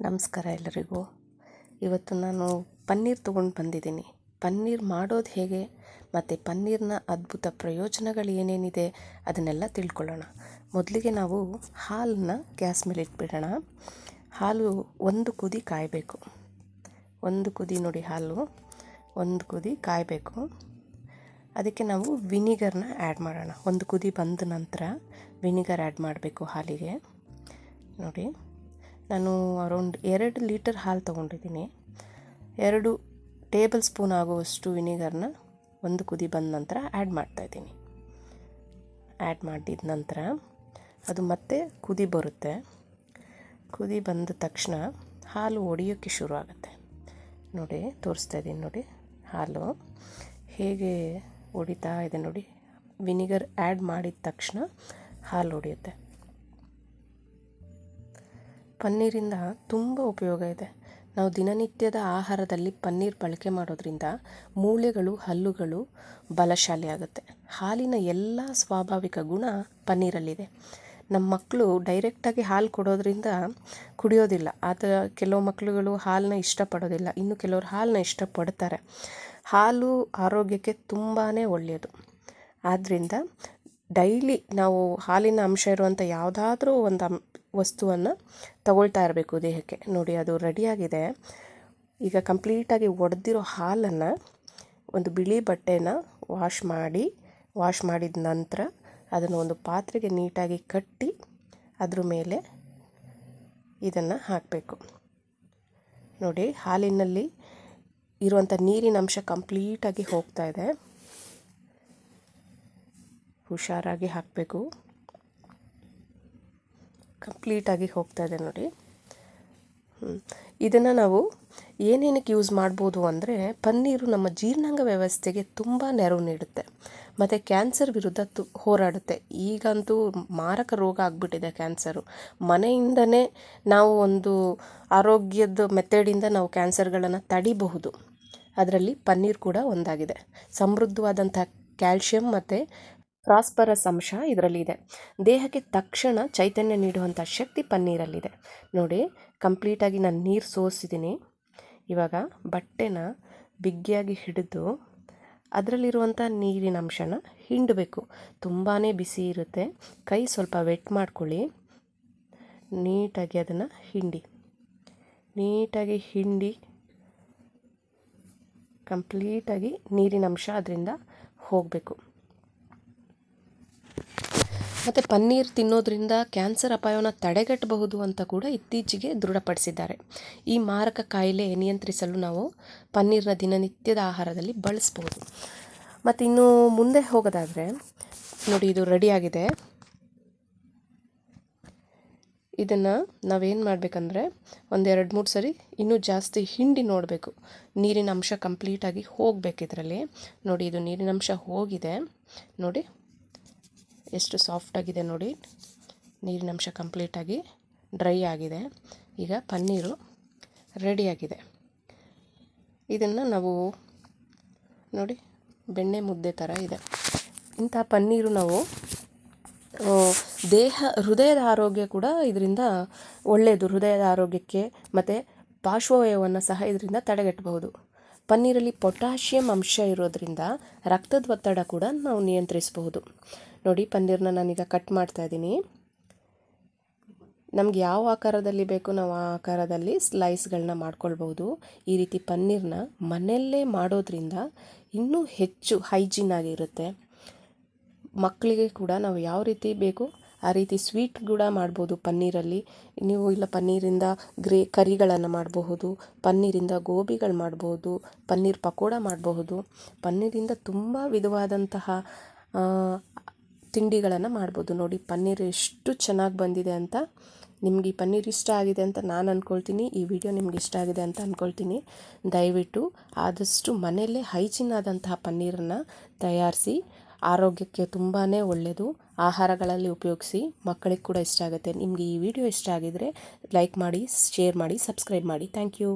ನಮಸ್ಕಾರ ಎಲ್ಲರಿಗೂ. ಇವತ್ತು ನಾನು ಪನ್ನೀರ್ ತೊಗೊಂಡು ಬಂದಿದ್ದೀನಿ. ಪನ್ನೀರ್ ಮಾಡೋದು ಹೇಗೆ? ಮತ್ತು ಪನ್ನೀರ್ನ ಅದ್ಭುತ ಪ್ರಯೋಜನಗಳು ಏನೇನಿದೆ? ಅದನ್ನೆಲ್ಲ ತಿಳ್ಕೊಳ್ಳೋಣ. ಮೊದಲಿಗೆ ನಾವು ಹಾಲನ್ನ ಗ್ಯಾಸ್ ಮೇಲೆ ಇಟ್ಬಿಡೋಣ. ಹಾಲು ಒಂದು ಕುದಿ ಕಾಯಬೇಕು. ಒಂದು ಕುದಿ ನೋಡಿ ಹಾಲು. ಒಂದು ಕುದಿ ಕಾಯಬೇಕು. ಅದಕ್ಕೆ ನಾವು ವಿನಿಗರ್ನ ಆ್ಯಡ್ ಮಾಡೋಣ. ಒಂದು ಕುದಿ ಬಂದ ನಂತರ ವಿನಿಗರ್ ಆ್ಯಡ್ ಮಾಡಬೇಕು ಹಾಲಿಗೆ. ನೋಡಿ. ನಾನು ಅರೌಂಡ್ ಎರಡು ಲೀಟರ್ ಹಾಲು ತೊಗೊಂಡಿದ್ದೀನಿ. ಎರಡು ಟೇಬಲ್ ಸ್ಪೂನ್ ಆಗುವಷ್ಟು ವಿನಿಗರ್ನ ಒಂದು ಕುದಿ ಬಂದ ನಂತರ ಆ್ಯಡ್ ಮಾಡ್ತಾಯಿದ್ದೀನಿ ಆ್ಯಡ್ ಮಾಡಿದ ನಂತರ ಅದು ಮತ್ತೆ ಕುದಿ ಬರುತ್ತೆ. ಕುದಿ ಬಂದ ತಕ್ಷಣ ಹಾಲು ಒಡೆಯೋಕ್ಕೆ ಶುರು ಆಗುತ್ತೆ ನೋಡಿ, ತೋರಿಸ್ತಾ ಇದ್ದೀನಿ ನೋಡಿ ಹಾಲು ಹೇಗೆ ಒಡಿತಾ ಇದೆ ನೋಡಿ. ವಿನಿಗರ್ ಆ್ಯಡ್ ಮಾಡಿದ ತಕ್ಷಣ ಹಾಲು ಹೊಡೆಯುತ್ತೆ ಪನ್ನೀರಿಂದ ತುಂಬ ಉಪಯೋಗ ಇದೆ. ನಾವು ದಿನನಿತ್ಯದ ಆಹಾರದಲ್ಲಿ ಪನ್ನೀರ್ ಬಳಕೆ ಮಾಡೋದ್ರಿಂದ ಮೂಳೆಗಳು, ಹಲ್ಲುಗಳು ಬಲಶಾಲಿ ಆಗುತ್ತೆ. ಹಾಲಿನ ಎಲ್ಲ ಸ್ವಾಭಾವಿಕ ಗುಣ ಪನ್ನೀರಲ್ಲಿದೆ. ನಮ್ಮ ಮಕ್ಕಳು ಡೈರೆಕ್ಟಾಗಿ ಹಾಲು ಕೊಡೋದ್ರಿಂದ ಕುಡಿಯೋದಿಲ್ಲ. ಆದರೆ ಕೆಲವು ಮಕ್ಕಳುಗಳು ಹಾಲನ್ನ ಇಷ್ಟಪಡೋದಿಲ್ಲ. ಇನ್ನು ಕೆಲವರು ಹಾಲನ್ನ ಇಷ್ಟಪಡ್ತಾರೆ. ಹಾಲು ಆರೋಗ್ಯಕ್ಕೆ ತುಂಬಾ ಒಳ್ಳೆಯದು. ಆದ್ದರಿಂದ ಡೈಲಿ ನಾವು ಹಾಲಿನ ಅಂಶ ಇರುವಂಥ ಯಾವುದಾದ್ರೂ ಒಂದು ವಸ್ತುವನ್ನು ತಗೊಳ್ತಾ ಇರಬೇಕು ದೇಹಕ್ಕೆ. ನೋಡಿ, ಅದು ರೆಡಿಯಾಗಿದೆ. ಈಗ ಕಂಪ್ಲೀಟಾಗಿ ಒಡೆದಿರೋ ಹಾಲನ್ನು ಒಂದು ಬಿಳಿ ಬಟ್ಟೆನ ವಾಶ್ ಮಾಡಿ, ವಾಶ್ ಮಾಡಿದ ನಂತರ ಅದನ್ನು ಒಂದು ಪಾತ್ರೆಗೆ ನೀಟಾಗಿ ಕಟ್ಟಿ ಅದ್ರ ಮೇಲೆ ಇದನ್ನು ಹಾಕಬೇಕು. ನೋಡಿ, ಹಾಲಿನಲ್ಲಿ ಇರುವಂಥ ನೀರಿನ ಅಂಶ ಕಂಪ್ಲೀಟಾಗಿ ಹೋಗ್ತಾ ಇದೆ. ಹುಷಾರಾಗಿ ಹಾಕಬೇಕು. ಕಂಪ್ಲೀಟಾಗಿ ಹೋಗ್ತಾ ಇದೆ ನೋಡಿ. ಇದನ್ನು ನಾವು ಏನೇನಕ್ಕೆ ಯೂಸ್ ಮಾಡ್ಬೋದು ಅಂದರೆ ಪನ್ನೀರು ನಮ್ಮ ಜೀರ್ಣಾಂಗ ವ್ಯವಸ್ಥೆಗೆ ತುಂಬ ನೆರವು ನೀಡುತ್ತೆ. ಮತ್ತು ಕ್ಯಾನ್ಸರ್ ವಿರುದ್ಧ ತು ಹೋರಾಡುತ್ತೆ. ಈಗಂತೂ ಮಾರಕ ರೋಗ ಆಗಿಬಿಟ್ಟಿದೆ ಕ್ಯಾನ್ಸರು. ಮನೆಯಿಂದನೇ ನಾವು ಒಂದು ಆರೋಗ್ಯದ ಮೆಥಡಿಂದ ನಾವು ಕ್ಯಾನ್ಸರ್ಗಳನ್ನು ತಡಿಬಹುದು. ಅದರಲ್ಲಿ ಪನ್ನೀರ್ ಕೂಡ ಒಂದಾಗಿದೆ. ಸಮೃದ್ಧವಾದಂಥ ಕ್ಯಾಲ್ಶಿಯಂ ಮತ್ತು ಪ್ರಾಸ್ಪರಸ್ ಅಂಶ ಇದರಲ್ಲಿದೆ. ದೇಹಕ್ಕೆ ತಕ್ಷಣ ಚೈತನ್ಯ ನೀಡುವಂಥ ಶಕ್ತಿ ಪನ್ನೀರಲ್ಲಿದೆ. ನೋಡಿ, ಕಂಪ್ಲೀಟಾಗಿ ನಾನು ನೀರು ಸೋಸಿದ್ದೀನಿ. ಇವಾಗ ಬಟ್ಟೆನ ಬಿಗಿಯಾಗಿ ಹಿಡಿದು ಅದರಲ್ಲಿರುವಂಥ ನೀರಿನ ಅಂಶನ ಹಿಂಡಬೇಕು. ತುಂಬಾ ಬಿಸಿ ಇರುತ್ತೆ. ಕೈ ಸ್ವಲ್ಪ ವೆಟ್ ಮಾಡ್ಕೊಳ್ಳಿ. ನೀಟಾಗಿ ಅದನ್ನು ಹಿಂಡಿ. ನೀಟಾಗಿ ಹಿಂಡಿ. ಕಂಪ್ಲೀಟಾಗಿ ನೀರಿನ ಅಂಶ ಅದರಿಂದ ಹೋಗಬೇಕು. ಮತ್ತು ಪನ್ನೀರ್ ತಿನ್ನೋದ್ರಿಂದ ಕ್ಯಾನ್ಸರ್ ಅಪಾಯವನ್ನು ತಡೆಗಟ್ಟಬಹುದು ಅಂತ ಕೂಡ ಇತ್ತೀಚೆಗೆ ದೃಢಪಡಿಸಿದ್ದಾರೆ. ಈ ಮಾರಕ ಕಾಯಿಲೆ ನಿಯಂತ್ರಿಸಲು ನಾವು ಪನ್ನೀರ್ನ ದಿನನಿತ್ಯದ ಆಹಾರದಲ್ಲಿ ಬಳಸ್ಬೋದು. ಮತ್ತು ಇನ್ನು ಮುಂದೆ ಹೋಗೋದಾದರೆ, ನೋಡಿ ಇದು ರೆಡಿಯಾಗಿದೆ ಇದನ್ನು ನಾವೇನು ಮಾಡಬೇಕಂದ್ರೆ ಒಂದು ಎರಡು ಮೂರು ಸರಿ ಇನ್ನೂ ಜಾಸ್ತಿ ಹಿಂಡಿ ನೋಡಬೇಕು. ನೀರಿನ ಅಂಶ ಕಂಪ್ಲೀಟಾಗಿ ಹೋಗಬೇಕು ಇದರಲ್ಲಿ. ನೋಡಿ ಇದು ನೀರಿನ ಅಂಶ ಹೋಗಿದೆ. ನೋಡಿ ಎಷ್ಟು ಸಾಫ್ಟಾಗಿದೆ ನೋಡಿ. ನೀರಿನಂಶ ಕಂಪ್ಲೀಟಾಗಿ ಡ್ರೈ ಆಗಿದೆ. ಈಗ ಪನ್ನೀರು ರೆಡಿಯಾಗಿದೆ ಇದನ್ನು ನಾವು ನೋಡಿ ಬೆಣ್ಣೆ ಮುದ್ದೆ ಥರ ಇದೆ. ಇಂಥ ಪನ್ನೀರು ನಾವು ದೇಹ, ಹೃದಯದ ಆರೋಗ್ಯ ಕೂಡ ಇದರಿಂದ ಒಳ್ಳೆಯದು ಹೃದಯದ ಆರೋಗ್ಯಕ್ಕೆ ಮತ್ತು ಪಾರ್ಶ್ವವಯವನ್ನು ಸಹ ಇದರಿಂದ ತಡೆಗಟ್ಟಬಹುದು. ಪನ್ನೀರಲ್ಲಿ ಪೊಟ್ಯಾಷಿಯಂ ಅಂಶ ಇರೋದರಿಂದ ರಕ್ತದ ಒತ್ತಡ ಕೂಡ ನಾವು ನಿಯಂತ್ರಿಸಬಹುದು. ನೋಡಿ ಪನ್ನೀರ್ನ ನಾನೀಗ ಕಟ್ ಮಾಡ್ತಾ ಇದ್ದೀನಿ. ನಮ್ಗೆ ಯಾವ ಆಕಾರದಲ್ಲಿ ಬೇಕು ನಾವು ಆ ಆಕಾರದಲ್ಲಿ ಸ್ಲೈಸ್ಗಳನ್ನ ಮಾಡ್ಕೊಳ್ಬೋದು ಈ ರೀತಿ ಪನ್ನೀರ್ನ ಮನೆಯಲ್ಲೇ ಮಾಡೋದ್ರಿಂದ ಇನ್ನೂ ಹೆಚ್ಚು ಹೈಜೀನ್ ಆಗಿರುತ್ತೆ. ಮಕ್ಕಳಿಗೆ ಕೂಡ ನಾವು ಯಾವ ರೀತಿ ಬೇಕು ಆ ರೀತಿ ಸ್ವೀಟ್ ಕೂಡ ಮಾಡ್ಬೋದು ಪನ್ನೀರಲ್ಲಿ. ನೀವು ಇಲ್ಲ ಪನ್ನೀರಿಂದ ಗ್ರೇ, ಕರಿಗಳನ್ನು ಮಾಡಬಹುದು, ಪನ್ನೀರಿಂದ ಗೋಬಿಗಳು ಮಾಡ್ಬೋದು ಪನ್ನೀರ್ ಪಕೋಡ ಮಾಡಬಹುದು. ಪನ್ನೀರಿಂದ ತುಂಬ ವಿಧವಾದಂತಹ ತಿಂಡಿಗಳನ್ನು ಮಾಡ್ಬೋದು. ನೋಡಿ, ಪನ್ನೀರ್ ಎಷ್ಟು ಚೆನ್ನಾಗಿ ಬಂದಿದೆ ಅಂತ ನಿಮ್ಗೆ ಈ ಪನ್ನೀರ್ ಇಷ್ಟ ಆಗಿದೆ ಅಂತ ನಾನು ಅಂದ್ಕೊಳ್ತೀನಿ ಈ ವಿಡಿಯೋ ನಿಮ್ಗೆ ಇಷ್ಟ ಆಗಿದೆ ಅಂತ ಅಂದ್ಕೊಳ್ತೀನಿ ದಯವಿಟ್ಟು ಆದಷ್ಟು ಮನೆಯಲ್ಲೇ ಹೈಜಿನ್ ಆದಂತಹ ಪನ್ನೀರನ್ನು ತಯಾರಿಸಿ, ಆರೋಗ್ಯಕ್ಕೆ ತುಂಬಾ ಒಳ್ಳೆಯದು ಆಹಾರಗಳಲ್ಲಿ ಉಪಯೋಗಿಸಿ ಮಕ್ಕಳಿಗೆ ಕೂಡ ಇಷ್ಟ ಆಗುತ್ತೆ. ನಿಮಗೆ ಈ ವಿಡಿಯೋ ಇಷ್ಟ ಆಗಿದರೆ ಲೈಕ್ ಮಾಡಿ, ಶೇರ್ ಮಾಡಿ, ಸಬ್ಸ್ಕ್ರೈಬ್ ಮಾಡಿ. Thank you.